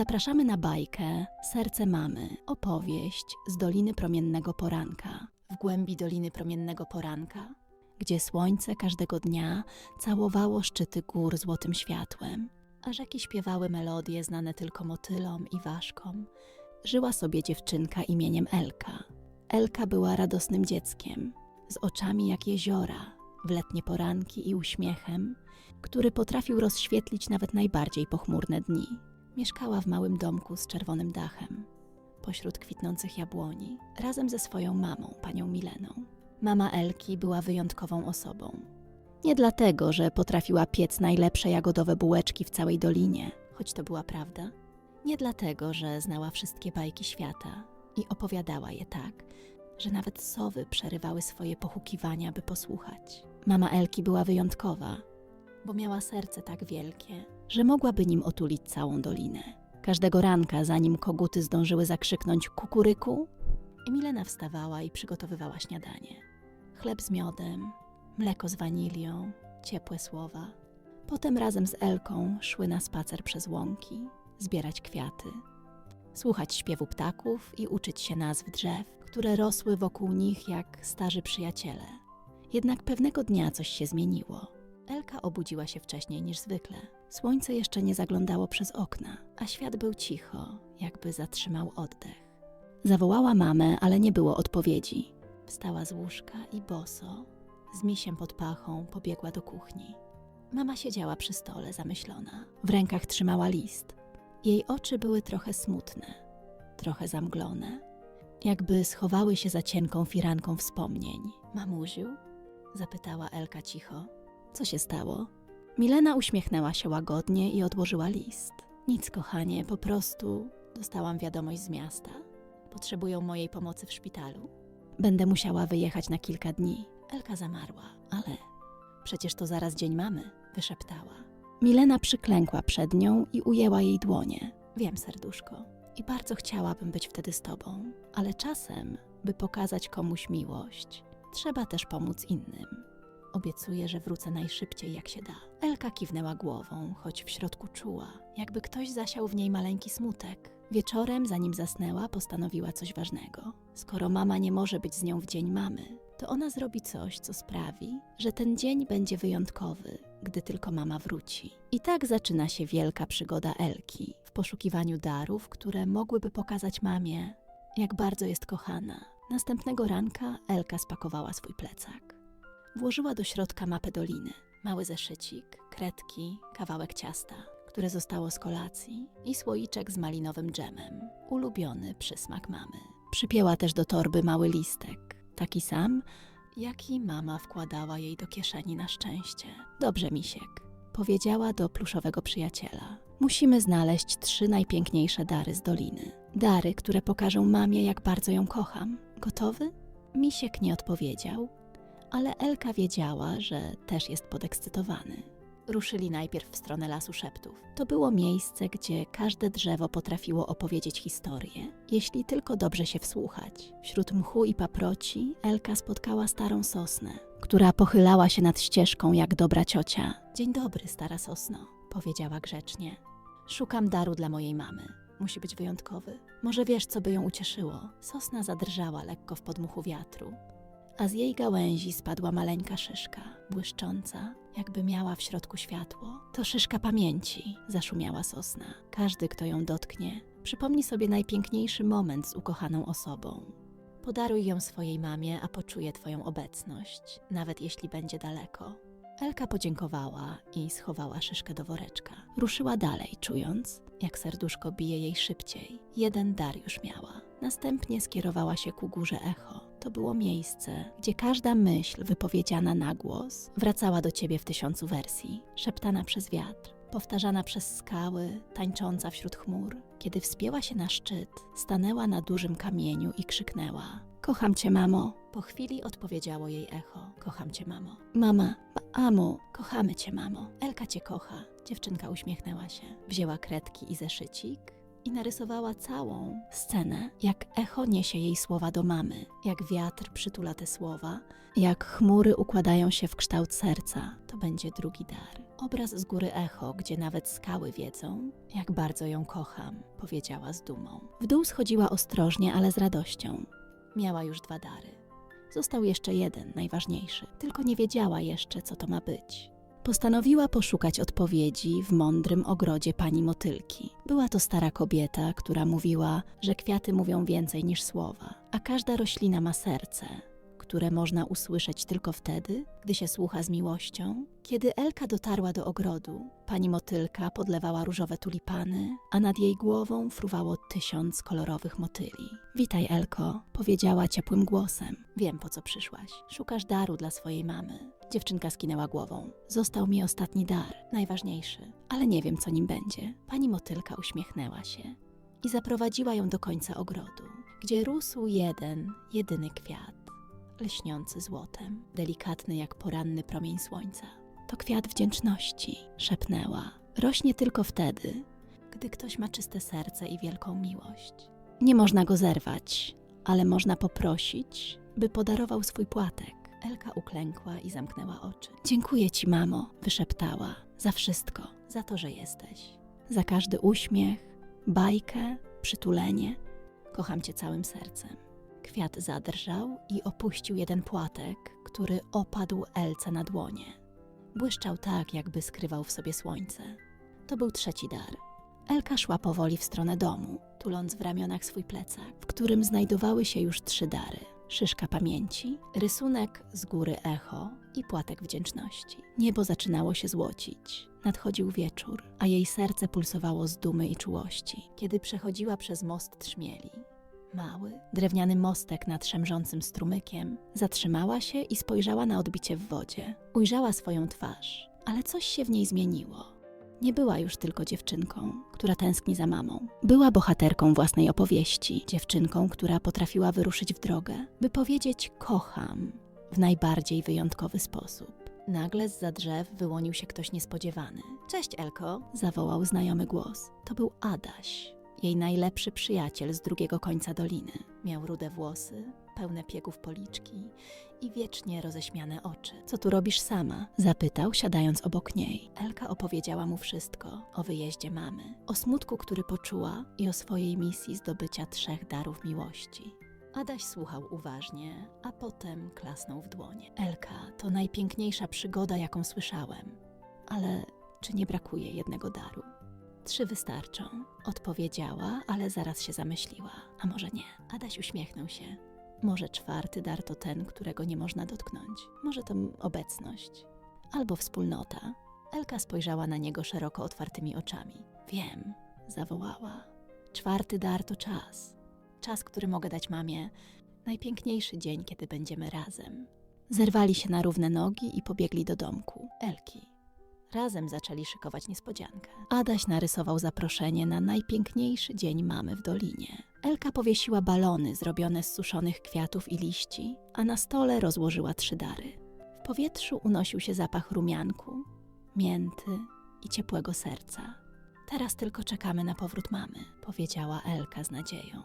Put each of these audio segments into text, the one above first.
Zapraszamy na bajkę Serce Mamy, opowieść z Doliny Promiennego Poranka. W głębi Doliny Promiennego Poranka, gdzie słońce każdego dnia całowało szczyty gór złotym światłem, a rzeki śpiewały melodie znane tylko motylom i ważkom, żyła sobie dziewczynka imieniem Elka. Elka była radosnym dzieckiem, z oczami jak jeziora, w letnie poranki i uśmiechem, który potrafił rozświetlić nawet najbardziej pochmurne dni. Mieszkała w małym domku z czerwonym dachem, pośród kwitnących jabłoni, razem ze swoją mamą, panią Mileną. Mama Elki była wyjątkową osobą. Nie dlatego, że potrafiła piec najlepsze jagodowe bułeczki w całej dolinie, choć to była prawda. Nie dlatego, że znała wszystkie bajki świata i opowiadała je tak, że nawet sowy przerywały swoje pochukiwania, by posłuchać. Mama Elki była wyjątkowa, bo miała serce tak wielkie, że mogłaby nim otulić całą dolinę. Każdego ranka, zanim koguty zdążyły zakrzyknąć kukuryku, Emilena wstawała i przygotowywała śniadanie. Chleb z miodem, mleko z wanilią, ciepłe słowa. Potem razem z Elką szły na spacer przez łąki, zbierać kwiaty, słuchać śpiewu ptaków i uczyć się nazw drzew, które rosły wokół nich jak starzy przyjaciele. Jednak pewnego dnia coś się zmieniło. Elka obudziła się wcześniej niż zwykle. Słońce jeszcze nie zaglądało przez okna, a świat był cicho, jakby zatrzymał oddech. Zawołała mamę, ale nie było odpowiedzi. Wstała z łóżka i boso, z misiem pod pachą, pobiegła do kuchni. Mama siedziała przy stole zamyślona. W rękach trzymała list. Jej oczy były trochę smutne, trochę zamglone, jakby schowały się za cienką firanką wspomnień. Mamuziu? zapytała Elka cicho. Co się stało? Milena uśmiechnęła się łagodnie i odłożyła list. Nic, kochanie, po prostu dostałam wiadomość z miasta. Potrzebują mojej pomocy w szpitalu. Będę musiała wyjechać na kilka dni. Elka zamarła, ale przecież to zaraz dzień mamy, wyszeptała. Milena przyklękła przed nią i ujęła jej dłonie. Wiem, serduszko, i bardzo chciałabym być wtedy z tobą, ale czasem, by pokazać komuś miłość, trzeba też pomóc innym. Obiecuję, że wrócę najszybciej jak się da. Elka kiwnęła głową, choć w środku czuła, jakby ktoś zasiał w niej maleńki smutek. Wieczorem, zanim zasnęła, postanowiła coś ważnego. Skoro mama nie może być z nią w dzień mamy, to ona zrobi coś, co sprawi, że ten dzień będzie wyjątkowy, gdy tylko mama wróci. I tak zaczyna się wielka przygoda Elki w poszukiwaniu darów, które mogłyby pokazać mamie, jak bardzo jest kochana. Następnego ranka Elka spakowała swój plecak. Włożyła do środka mapę doliny, mały zeszycik, kredki, kawałek ciasta, które zostało z kolacji i słoiczek z malinowym dżemem, ulubiony przysmak mamy. Przypięła też do torby mały listek, taki sam, jaki mama wkładała jej do kieszeni na szczęście. Dobrze, misiek, powiedziała do pluszowego przyjaciela. Musimy znaleźć trzy najpiękniejsze dary z doliny. Dary, które pokażą mamie, jak bardzo ją kocham. Gotowy? Misiek nie odpowiedział, ale Elka wiedziała, że też jest podekscytowany. Ruszyli najpierw w stronę lasu szeptów. To było miejsce, gdzie każde drzewo potrafiło opowiedzieć historię, jeśli tylko dobrze się wsłuchać. Wśród mchu i paproci Elka spotkała starą sosnę, która pochylała się nad ścieżką jak dobra ciocia. Dzień dobry, stara sosno, powiedziała grzecznie. Szukam daru dla mojej mamy. Musi być wyjątkowy. Może wiesz, co by ją ucieszyło? Sosna zadrżała lekko w podmuchu wiatru, a z jej gałęzi spadła maleńka szyszka, błyszcząca, jakby miała w środku światło. To szyszka pamięci, zaszumiała sosna. Każdy, kto ją dotknie, przypomni sobie najpiękniejszy moment z ukochaną osobą. Podaruj ją swojej mamie, a poczuje Twoją obecność, nawet jeśli będzie daleko. Elka podziękowała i schowała szyszkę do woreczka. Ruszyła dalej, czując, jak serduszko bije jej szybciej. Jeden dar już miała. Następnie skierowała się ku górze echo. To było miejsce, gdzie każda myśl wypowiedziana na głos wracała do ciebie w tysiącu wersji, szeptana przez wiatr, powtarzana przez skały, tańcząca wśród chmur. Kiedy wspięła się na szczyt, stanęła na dużym kamieniu i krzyknęła: Kocham cię, mamo. Po chwili odpowiedziało jej echo: Kocham cię, mamo. Mama, amo, kochamy cię, mamo. Elka cię kocha. Dziewczynka uśmiechnęła się, wzięła kredki i zeszycik i narysowała całą scenę, jak echo niesie jej słowa do mamy, jak wiatr przytula te słowa, jak chmury układają się w kształt serca. To będzie drugi dar. Obraz z góry echo, gdzie nawet skały wiedzą, jak bardzo ją kocham, powiedziała z dumą. W dół schodziła ostrożnie, ale z radością. Miała już dwa dary. Został jeszcze jeden, najważniejszy, tylko nie wiedziała jeszcze, co to ma być. Postanowiła poszukać odpowiedzi w mądrym ogrodzie pani motylki. Była to stara kobieta, która mówiła, że kwiaty mówią więcej niż słowa, a każda roślina ma serce, które można usłyszeć tylko wtedy, gdy się słucha z miłością. Kiedy Elka dotarła do ogrodu, pani motylka podlewała różowe tulipany, a nad jej głową fruwało tysiąc kolorowych motyli. Witaj, Elko, powiedziała ciepłym głosem. Wiem, po co przyszłaś. Szukasz daru dla swojej mamy. Dziewczynka skinęła głową. Został mi ostatni dar, najważniejszy, ale nie wiem, co nim będzie. Pani motylka uśmiechnęła się i zaprowadziła ją do końca ogrodu, gdzie rósł jeden, jedyny kwiat, lśniący złotem, delikatny jak poranny promień słońca. To kwiat wdzięczności, szepnęła. Rośnie tylko wtedy, gdy ktoś ma czyste serce i wielką miłość. Nie można go zerwać, ale można poprosić, by podarował swój płatek. Elka uklękła i zamknęła oczy. Dziękuję ci, mamo, wyszeptała, za wszystko, za to, że jesteś. Za każdy uśmiech, bajkę, przytulenie. Kocham cię całym sercem. Kwiat zadrżał i opuścił jeden płatek, który opadł Elce na dłonie. Błyszczał tak, jakby skrywał w sobie słońce. To był trzeci dar. Elka szła powoli w stronę domu, tuląc w ramionach swój plecak, w którym znajdowały się już trzy dary. Szyszka pamięci, rysunek z góry echo i płatek wdzięczności. Niebo zaczynało się złocić. Nadchodził wieczór, a jej serce pulsowało z dumy i czułości, kiedy przechodziła przez most trzmieli. Mały, drewniany mostek nad szemrzącym strumykiem, zatrzymała się i spojrzała na odbicie w wodzie. Ujrzała swoją twarz, ale coś się w niej zmieniło. Nie była już tylko dziewczynką, która tęskni za mamą. Była bohaterką własnej opowieści, dziewczynką, która potrafiła wyruszyć w drogę, by powiedzieć kocham w najbardziej wyjątkowy sposób. Nagle z za drzew wyłonił się ktoś niespodziewany. Cześć, Elko, zawołał znajomy głos. To był Adaś, jej najlepszy przyjaciel z drugiego końca doliny. Miał rude włosy, pełne piegów policzki i wiecznie roześmiane oczy. Co tu robisz sama? Zapytał, siadając obok niej. Elka opowiedziała mu wszystko o wyjeździe mamy, o smutku, który poczuła i o swojej misji zdobycia trzech darów miłości. Adaś słuchał uważnie, a potem klasnął w dłonie. Elka, to najpiękniejsza przygoda, jaką słyszałem. Ale czy nie brakuje jednego daru? Trzy wystarczą, odpowiedziała, ale zaraz się zamyśliła. A może nie? Adaś uśmiechnął się. Może czwarty dar to ten, którego nie można dotknąć. Może to obecność. Albo wspólnota. Elka spojrzała na niego szeroko otwartymi oczami. Wiem, zawołała. Czwarty dar to czas. Czas, który mogę dać mamie. Najpiękniejszy dzień, kiedy będziemy razem. Zerwali się na równe nogi i pobiegli do domku. Elki. Razem zaczęli szykować niespodziankę. Adaś narysował zaproszenie na najpiękniejszy dzień mamy w dolinie. Elka powiesiła balony zrobione z suszonych kwiatów i liści, a na stole rozłożyła trzy dary. W powietrzu unosił się zapach rumianku, mięty i ciepłego serca. Teraz tylko czekamy na powrót mamy, powiedziała Elka z nadzieją.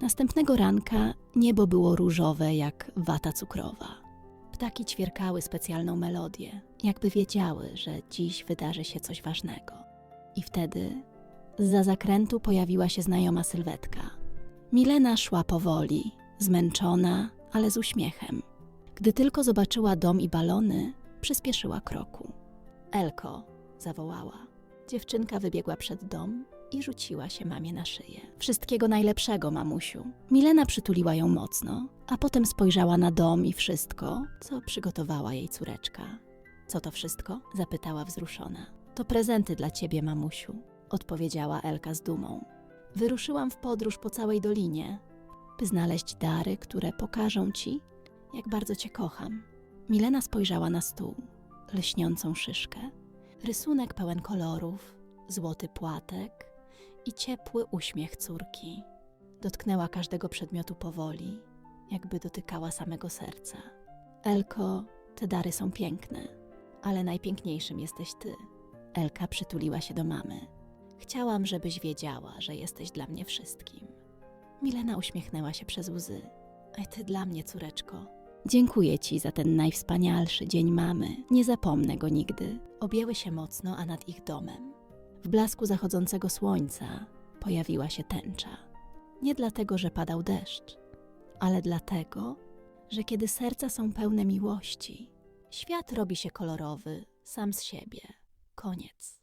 Następnego ranka niebo było różowe jak wata cukrowa. Ptaki ćwierkały specjalną melodię, jakby wiedziały, że dziś wydarzy się coś ważnego. I wtedy za zakrętu pojawiła się znajoma sylwetka. Milena szła powoli, zmęczona, ale z uśmiechem. Gdy tylko zobaczyła dom i balony, przyspieszyła kroku. Elko, zawołała. Dziewczynka wybiegła przed dom i rzuciła się mamie na szyję. Wszystkiego najlepszego, mamusiu. Milena przytuliła ją mocno, a potem spojrzała na dom i wszystko, co przygotowała jej córeczka. Co to wszystko? zapytała wzruszona. To prezenty dla ciebie, mamusiu, odpowiedziała Elka z dumą. Wyruszyłam w podróż po całej dolinie, by znaleźć dary, które pokażą ci, jak bardzo cię kocham. Milena spojrzała na stół, lśniącą szyszkę, rysunek pełen kolorów, złoty płatek i ciepły uśmiech córki. Dotknęła każdego przedmiotu powoli, jakby dotykała samego serca. Elko, te dary są piękne, ale najpiękniejszym jesteś ty. Elka przytuliła się do mamy. Chciałam, żebyś wiedziała, że jesteś dla mnie wszystkim. Milena uśmiechnęła się przez łzy. A ty dla mnie, córeczko. Dziękuję ci za ten najwspanialszy dzień mamy. Nie zapomnę go nigdy. Objęły się mocno, a nad ich domem. W blasku zachodzącego słońca pojawiła się tęcza. Nie dlatego, że padał deszcz, ale dlatego, że kiedy serca są pełne miłości, świat robi się kolorowy sam z siebie. Koniec.